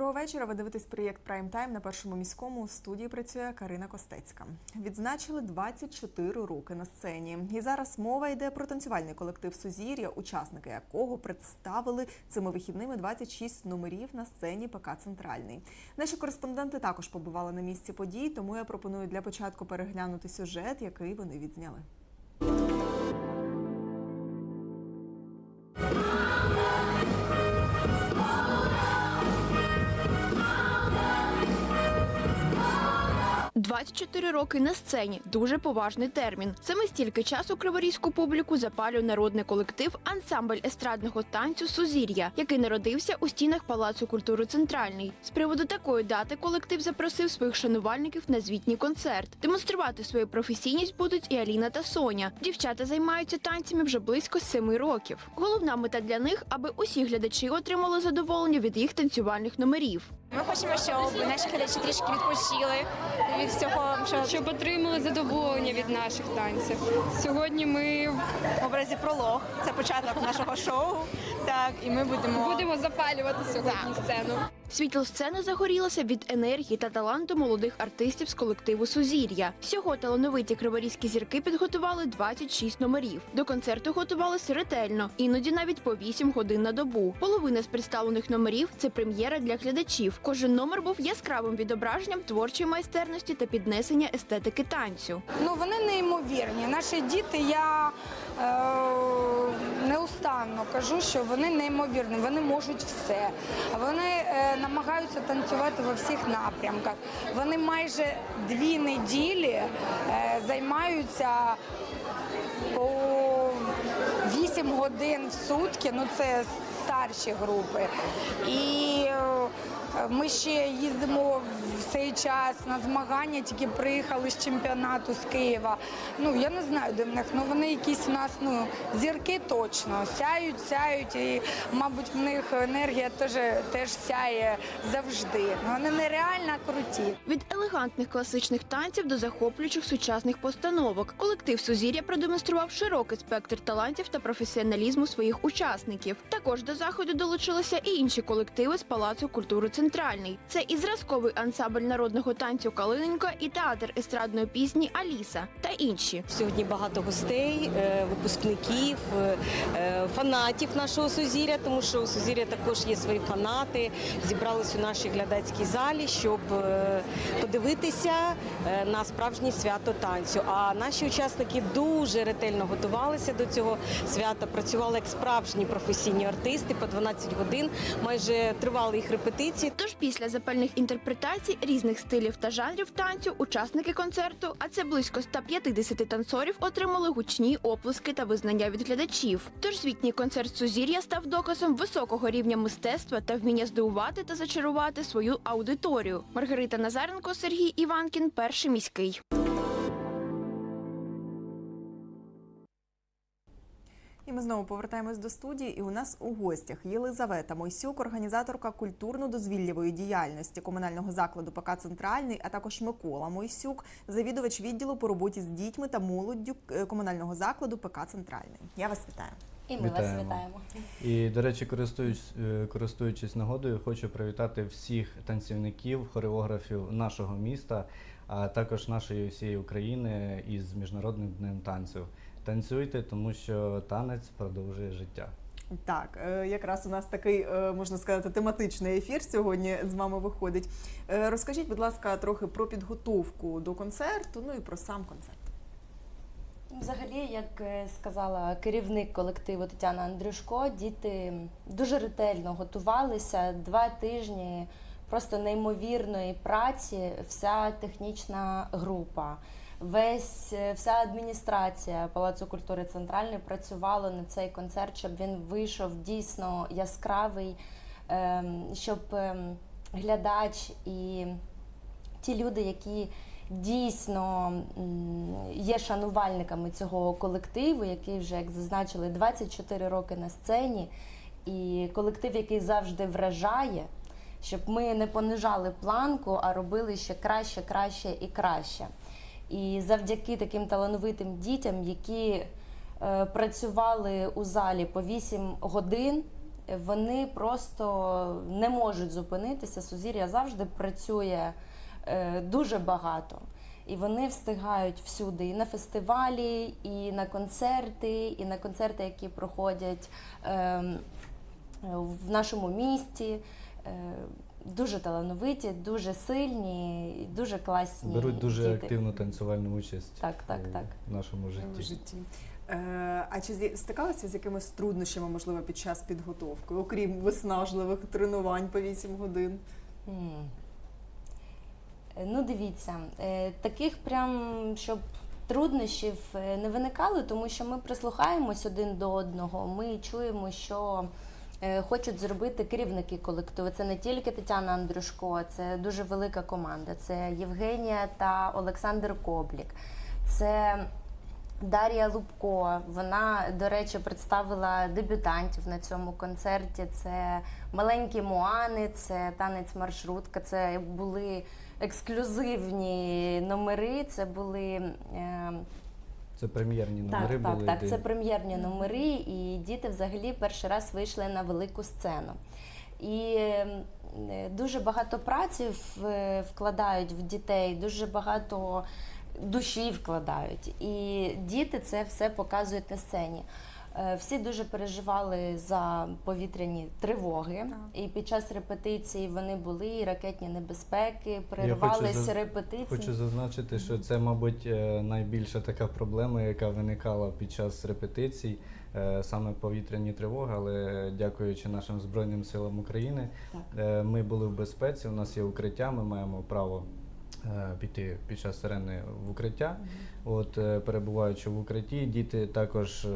Доброго вечора. Ви дивитесь проєкт Прайм Тайм на першому міському. У студії працює Карина Костецька. Відзначили 24 роки на сцені. І зараз мова йде про танцювальний колектив Сузір'я, учасники якого представили цими вихідними 26 номерів на сцені ПК Центральний. Наші кореспонденти також побували на місці подій, тому я пропоную для початку переглянути сюжет, який вони відзняли. – 24 роки на сцені дуже поважний термін. Саме стільки часу криворізьку публіку запалює народний колектив ансамбль естрадного танцю Сузір'я, який народився у стінах Палацу культури Центральний. З приводу такої дати колектив запросив своїх шанувальників на звітній концерт. Демонструвати свою професійність будуть і Аліна та Соня. Дівчата займаються танцями вже близько семи років. Головна мета для них, аби усі глядачі отримали задоволення від їх танцювальних номерів. Ми хочемо, щоб наші глядачі трішки відпочили від всього, що щоб отримали задоволення від наших танців. Сьогодні ми в образі пролог. Це початок нашого шоу. Так, і ми будемо будемо запалювати сьогодні сцену. Світло сцени загорілося від енергії та таланту молодих артистів з колективу Сузір'я. Всього талановиті криворізькі зірки підготували 26 номерів. До концерту готувалися ретельно, іноді навіть по 8 годин на добу. Половина з представлених номерів це прем'єра для глядачів. Кожен номер був яскравим відображенням творчої майстерності та піднесення естетики танцю. Ну вони неймовірні. Наші діти, я е, неустанно кажу, що вони неймовірні, вони можуть все. Вони е, намагаються танцювати во всіх напрямках. Вони майже дві неділі е, займаються по 8 годин в сутки. Ну це старші групи. І е, ми ще їздимо в цей час на змагання, тільки приїхали з чемпіонату з Києва. Ну я не знаю, де в них. Ну вони якісь у нас ну зірки точно сяють, сяють, і мабуть в них енергія теж теж сяє завжди. Ну, Вони нереально круті. Від елегантних класичних танців до захоплюючих сучасних постановок колектив Сузір'я продемонстрував широкий спектр талантів та професіоналізму своїх учасників. Також до заходу долучилися і інші колективи з Палацу культури Центральний. Це і зразковий ансамбль народного танцю Калиненька, і театр естрадної пісні Аліса та інші. Сьогодні багато гостей, е, випускників, е, е, фанатів нашого сузір'я, тому що у сузір'я також є свої фанати. Зібрались у нашій глядацькій залі, щоб подивитися на справжнє свято танцю. А наші учасники дуже ретельно готувалися до цього свята, працювали як справжні професійні артисти по 12 годин. Майже тривали їх репетиції. Тож після запальних інтерпретацій різних стилів та жанрів танцю учасники концерту, а це близько 150 танцорів, отримали гучні оплески та визнання від глядачів. Тож звітній концерт Сузір'я став доказом високого рівня мистецтва та вміння здивувати та зачарувати свою аудиторію. Маргарита Назаренко, Сергій Іванкін, перший міський. І ми знову повертаємось до студії. І у нас у гостях Єлизавета Мойсюк, організаторка культурно-дозвіллєвої діяльності комунального закладу ПК Центральний, а також Микола Мойсюк, завідувач відділу по роботі з дітьми та молоддю е, комунального закладу ПК Центральний. Я вас вітаю. І ми вас вітаємо. І, до речі, користуючись, е, користуючись нагодою, хочу привітати всіх танцівників, хореографів нашого міста, а також нашої всієї України із Міжнародним днем танцю. Танцюйте, тому що танець продовжує життя. Так, е, якраз у нас такий, е, можна сказати, тематичний ефір сьогодні з вами виходить. Е, Розкажіть, будь ласка, трохи про підготовку до концерту, ну і про сам концерт. Взагалі, як сказала керівник колективу Тетяна Андрюшко, діти дуже ретельно готувалися два тижні просто неймовірної праці, вся технічна група. Весь е, вся адміністрація Палацу культури Центральний працювала на цей концерт, щоб він вийшов дійсно яскравий, ем, щоб ем, глядач і ті люди, які дійсно є шанувальниками цього колективу, який вже, як зазначили, 24 роки на сцені, і колектив, який завжди вражає, щоб ми не понижали планку, а робили ще краще, краще і краще. І завдяки таким талановитим дітям, які е, працювали у залі по 8 годин, вони просто не можуть зупинитися. Сузір'я завжди працює е, дуже багато. І вони встигають всюди, і на фестивалі, і на концерти, і на концерти, які проходять ем, в нашому місті. Дуже талановиті, дуже сильні, дуже класні. Беруть дуже діти. активну танцювальну участь Так, так, у так. нашому в житті. житті. Е, а чи стикалися з якимись труднощами, можливо, під час підготовки, окрім виснажливих тренувань по 8 годин? М. Е, Ну, дивіться, е, таких прям, щоб труднощів е, не виникало, тому що ми прислухаємось один до одного. Ми чуємо, що хочуть зробити керівники колективу. Це не тільки Тетяна Андрюшко, це дуже велика команда. Це Євгенія та Олександр Коблік. Це Дар'я Лубко, вона, до речі, представила дебютантів на цьому концерті. Це маленькі Моани, це танець маршрутка. Це були ексклюзивні номери. Це були е, Це прем'єрні номери так, були. так, так. Це прем'єрні номери, і діти взагалі перший раз вийшли на велику сцену. І е, дуже багато праці вкладають в дітей, дуже багато душі вкладають. І діти це все показують на сцені. Е, Всі дуже переживали за повітряні тривоги, і під час репетиції вони були і ракетні небезпеки, переривались за- репетиції. Хочу зазначити, що це, мабуть, е, найбільша така проблема, яка виникала під час репетицій, е, саме повітряні тривоги. Але дякуючи нашим Збройним силам України, Так. ми були в безпеці. У нас є укриття, ми маємо право. Е, Піти під час сирени в укриття, от е, перебуваючи в укритті, діти також е,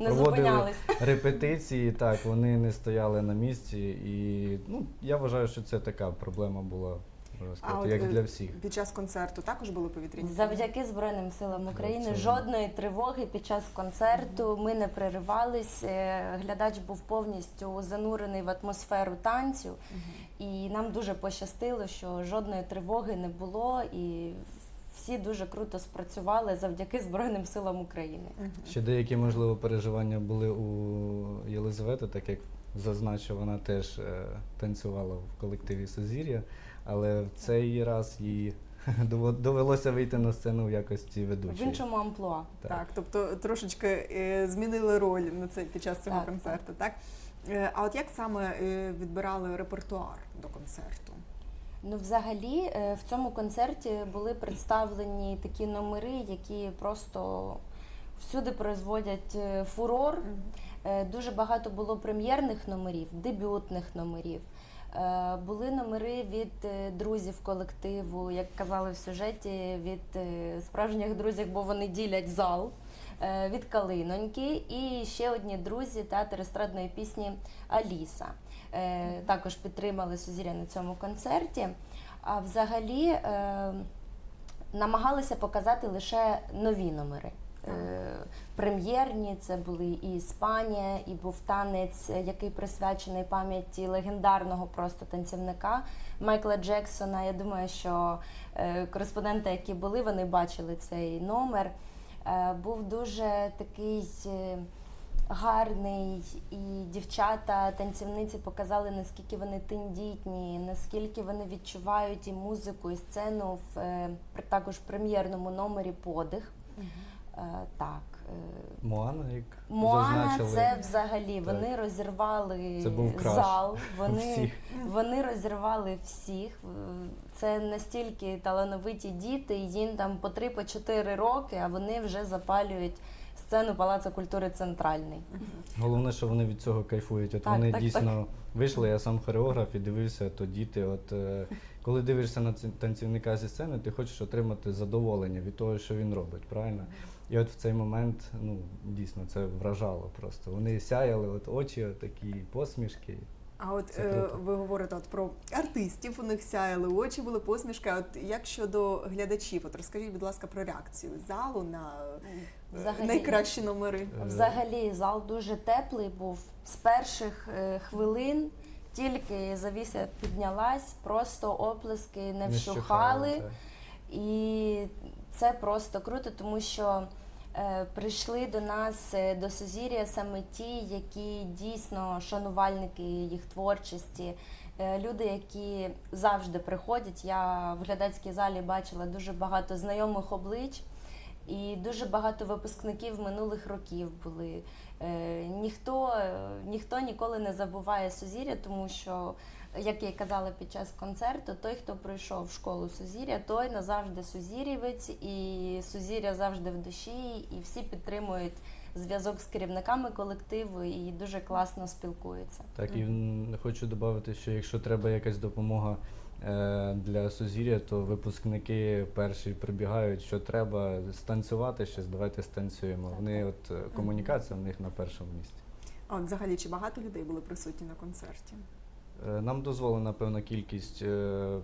Не проводили репетиції. Так, вони не стояли на місці, і ну я вважаю, що це така проблема була можна сказати, от, як е, для всіх. Під час концерту також були повітряні? Завдяки Збройним силам України Це- жодної тривоги під час концерту ми не переривались. е, Глядач був повністю занурений в атмосферу танцю, і нам дуже пощастило, що жодної тривоги не було, і всі дуже круто спрацювали завдяки Збройним силам України. Ще деякі, можливо, переживання були у Єлизавети, так як зазначив, вона теж е, танцювала в колективі Сузір'я, але в цей раз їй дово- довелося вийти на сцену в якості В іншому амплуа. Так. Так, тобто трошечки е, змінили роль на цей під час цього Так, концерту, так? Е, А от як саме е, відбирали репертуар до концерту? Ну, взагалі, е, в цьому концерті були представлені такі номери, які просто всюди производять фурор. Е, Дуже багато було прем'єрних номерів, дебютних номерів. Е, Були номери від е, друзів колективу, як казали в сюжеті, від е, справжніх друзів, бо вони ділять зал. Від Калиноньки і ще одні друзі театр естрадної пісні Аліса. Також підтримали Сузір'я на цьому концерті. А взагалі намагалися показати лише нові номери. Е, Прем'єрні це були і Іспанія, і був танець, який присвячений пам'яті легендарного просто танцівника Майкла Джексона. Я думаю, що е, кореспонденти, які були, вони бачили цей номер. Е, Був дуже такий гарний, і дівчата, танцівниці показали, наскільки вони тендітні, наскільки вони відчувають і музику, і сцену в також прем'єрному номері подих. Е, Так. е, Моана, як Моана зазначили. це взагалі Так. вони розірвали Це був зал. Вони, всіх. вони розірвали всіх. Це настільки талановиті діти, їм там по 3-4 роки, а вони вже запалюють сцену Палацу культури Центральний. Головне, що вони від цього кайфують. От Так, вони так, дійсно вийшли, я сам хореограф і дивився, то діти. От е, коли дивишся на ці- танцівника зі сцени, ти хочеш отримати задоволення від того, що він робить, правильно? І от в цей момент, ну дійсно, це вражало просто. Вони сяяли, от очі, от такі посмішки. А от е, ви говорите от про артистів, у них сяяли очі, були посмішки. А От як щодо глядачів, от розкажіть, будь ласка, про реакцію залу на е, Взагалі. найкращі номери. Е, Взагалі зал дуже теплий був. З перших е, хвилин тільки завіса піднялась, просто оплески не вщухали. так. І це просто круто, тому що Е, Прийшли до нас е, до Сузір'я саме ті, які дійсно шанувальники їх творчості, е, люди, які завжди приходять. Я в глядацькій залі бачила дуже багато знайомих облич. І дуже багато випускників минулих років були. Е, ніхто, ніхто ніколи не забуває Сузір'я, тому що, як я й казала під час концерту, той, хто прийшов в школу Сузір'я, той назавжди Сузір'євець, і Сузір'я завжди в душі, і всі підтримують зв'язок з керівниками колективу і дуже класно спілкуються. Так, і хочу додати, що якщо треба якась допомога для сузір'я, то випускники перші прибігають, що треба станцювати щось, давайте станцюємо. Вони от е, комунікація в них на першому місці. А от взагалі, чи багато людей були присутні на концерті? Е, Нам дозволена певна кількість е,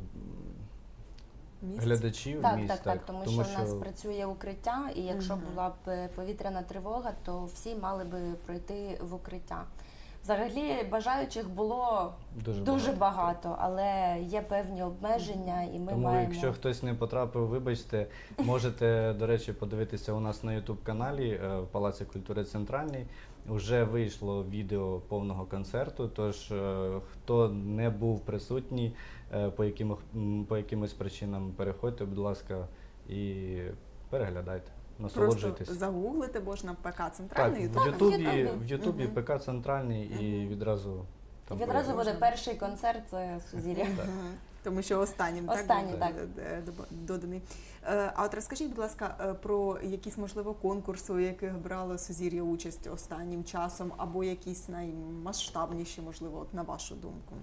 Місць? глядачів Так, місць, так, так, тому що, в нас працює укриття, і якщо Мгм. була б е, повітряна тривога, то всі мали би пройти в укриття. Взагалі бажаючих було дуже, дуже багато, але є певні обмеження, і ми Тому, маємо якщо хтось не потрапив, вибачте, можете, до речі, подивитися у нас на youtube каналі е, в Палаці культури Центральній. Вже вийшло відео повного концерту. Тож, е, хто не був присутній е, по, яким, по якимось причинам, переходьте, будь ласка, і переглядайте, насолоджуйтесь. загуглити можна ПК Так, центральний. в Так, в Ютубі, в Ютубі Мгм. ПК Центральний і відразу там відразу буде перший концерт е, Сузір'я. Тому що останнім Останній, був, так. е, е, доданий. Е, А от розкажіть, будь ласка, е, про якісь можливо конкурси, у яких брало Сузір'я участь останнім часом, або якісь наймасштабніші, можливо, от на вашу думку.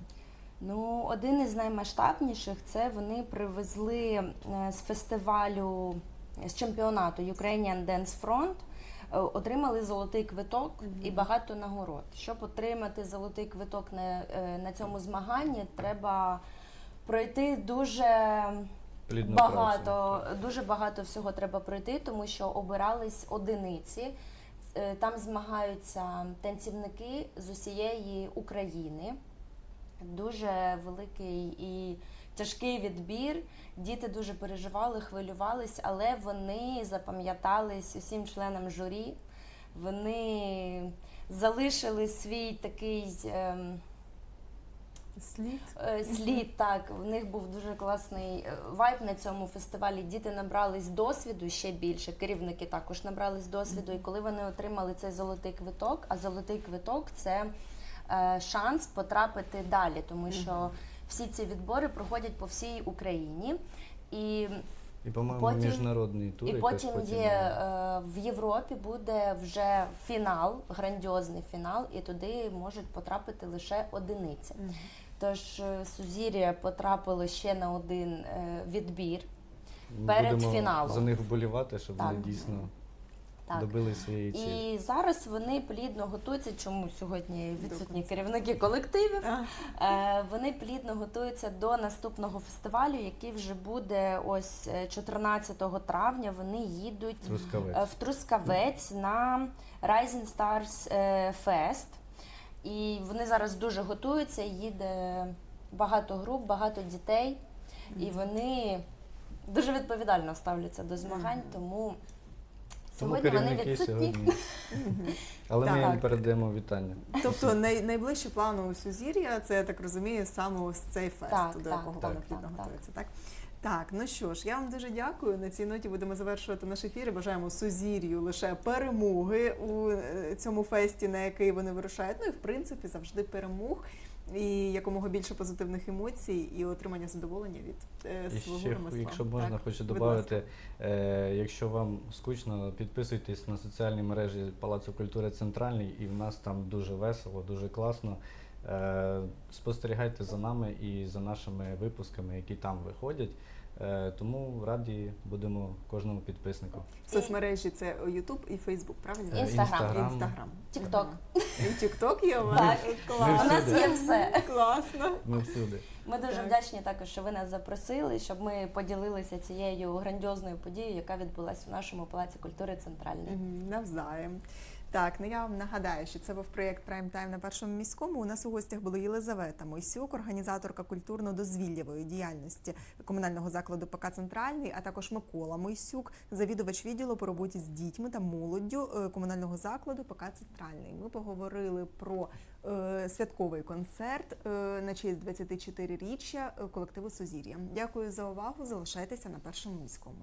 Ну, один із наймасштабніших це вони привезли е, з фестивалю з чемпіонату Ukrainian Dance Front. е, Отримали золотий квиток і багато нагород. Щоб отримати золотий квиток на, е, на цьому змаганні, треба пройти дуже Плідну багато, дуже багато всього треба пройти, тому що обирались одиниці. Е, Там змагаються танцівники з усієї України. Дуже великий і тяжкий відбір. Діти дуже переживали, хвилювались, але вони запам'ятались усім членам журі. Вони залишили свій такий. ем, Слід. Е, Слід так, в них був дуже класний е, вайб на цьому фестивалі. Діти набрались досвіду ще більше. Керівники також набрались досвіду. І коли вони отримали цей золотий квиток, а золотий квиток це е, шанс потрапити далі, тому що всі ці відбори проходять по всій Україні. І І, по-моєму, Потім- міжнародний тур. і потім потім є е, в Європі буде вже фінал, грандіозний фінал, і туди можуть потрапити лише одиниці. Тож е, Сузір'я потрапило ще на один е, відбір. Перед будемо фіналом. за них вболівати, щоб вони дійсно Так. добили своєї цілі. І зараз вони плідно готуються. Чому сьогодні відсутні керівники колективів? Е, Вони плідно готуються до наступного фестивалю, який вже буде ось е, 14 травня. Вони їдуть Трускавець. е, в Трускавець на Rising Stars е, Fest. І вони зараз дуже готуються. Їде багато груп, багато дітей, і вони дуже відповідально ставляться до змагань, тому Тому сьогодні вони керівники відсутні. сьогодні. Але ми Так. їм передаємо вітання. Тобто най, найближчі плани у Сузір'я, це я так розумію, саме ось цей фест, Так, до так, якого так, вони плідно так, так. Так? Так, ну що ж, я вам дуже дякую. На цій ноті будемо завершувати наш ефір. і Бажаємо Сузір'ю лише перемоги у е, цьому фесті, на який вони вирушають. Ну і в принципі завжди перемог. І якомога більше позитивних емоцій і отримання задоволення від е, І свого ще, ремесла. якщо можна, Так, хочу додати, е, якщо вам скучно, підписуйтесь на соціальні мережі Палацу культури Центральний, і в нас там дуже весело, дуже класно. Е, спостерігайте за нами і за нашими випусками, які там виходять. Е, тому раді будемо кожному підписнику. Соцмережі це YouTube і Facebook, правильно? Е, Інстаграм. Інстаграм. Тік-ток. TikTok є у вас? Ми У нас є все. Класно. Ми всюди. Ми дуже Так. вдячні також, що ви нас запросили, щоб ми поділилися цією грандіозною подією, яка відбулася у нашому палаці культури центральній. Мгм, Навзаєм. Так, ну я вам нагадаю, що це був проєкт Прайм Тайм на першому міському. У нас у гостях була Єлизавета Мойсюк, організаторка культурно-дозвіллєвої діяльності комунального закладу ПК Центральний, а також Микола Мойсюк, завідувач відділу по роботі з дітьми та молоддю е, комунального закладу ПК Центральний. Ми поговорили про е, святковий концерт е, на честь 24-річчя е, колективу Сузір'я. Дякую за увагу. Залишайтеся на першому міському.